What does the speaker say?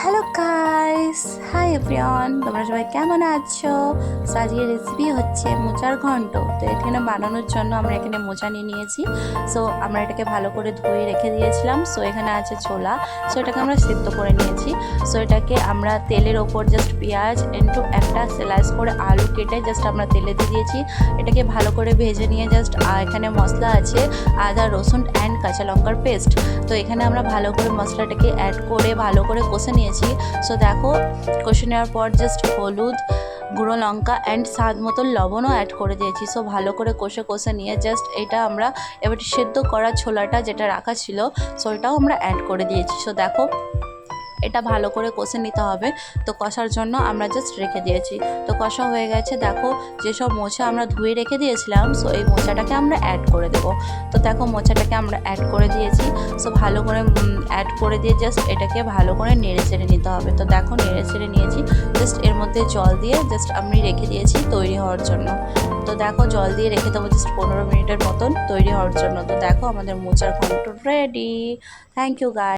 Hello, guys. Guys hi everyone তোমরা সবাই কেমন আছো? আজকের রেসিপি হচ্ছে মোচার ঘন্ট। তো এখানে বানানোর জন্য আমরা এখানে মোচা নিয়ে নিয়েছি। সো আমরা এটাকে ভালো করে ধুয়ে রেখে দিয়েছিলাম। সো এখানে আছে ছোলা। সো এটাকে আমরা সেদ্ধ করে নিয়েছি। সো এটাকে আমরা তেলের ওপর জাস্ট পেঁয়াজ, একটু একটা স্লাইস করে আলু কেটে জাস্ট আমরা তেলে দিয়ে দিয়েছি। এটাকে ভালো করে ভেজে নিয়ে জাস্ট এখানে মশলা আছে, আদা, রসুন অ্যান্ড কাঁচা লঙ্কার পেস্ট তো এখানে আমরা ভালো করে মশলাটাকে অ্যাড করে, ভালো করে কষে নিয়েছি। সো দেখো কষে নেওয়ার পর জাস্ট হলুদ, গুঁড়ো লঙ্কা অ্যান্ড স্বাদ মতো লবণও অ্যাড করে দিয়েছি। সো ভালো করে কষে কষে নিয়ে জাস্ট এটা আমরা এবার সেদ্ধ করা ছোলাটা যেটা রাখা ছিল সো এটাও আমরা অ্যাড করে দিয়েছি। সো দেখো এটা ভালো করে কষে নিতে হবে। তো কষার জন্য আমরা জাস্ট রেখে দিয়েছি। তো কষা হয়ে গেছে, দেখো যেসব মোচা আমরা ধুয়ে রেখে দিয়েছিলাম সো এই মোচাটাকে আমরা অ্যাড করে দেবো। তো দেখো মোচাটাকে আমরা অ্যাড করে দিয়েছি। সো ভালো করে অ্যাড করে দিয়ে জাস্ট এটাকে ভালো করে নেড়ে চেড়ে নিতে হবে। তো দেখো নেড়ে চেড়ে নিয়েছি। জাস্ট এর মধ্যে জল দিয়ে জাস্ট আমি রেখে দিয়েছি তৈরি হওয়ার জন্য। তো দেখো জল দিয়ে রেখে দেবো জাস্ট পনেরো মিনিটের মতন তৈরি হওয়ার জন্য। তো দেখো আমাদের মোচার ঘন্ট রেডি থ্যাংক ইউ গাই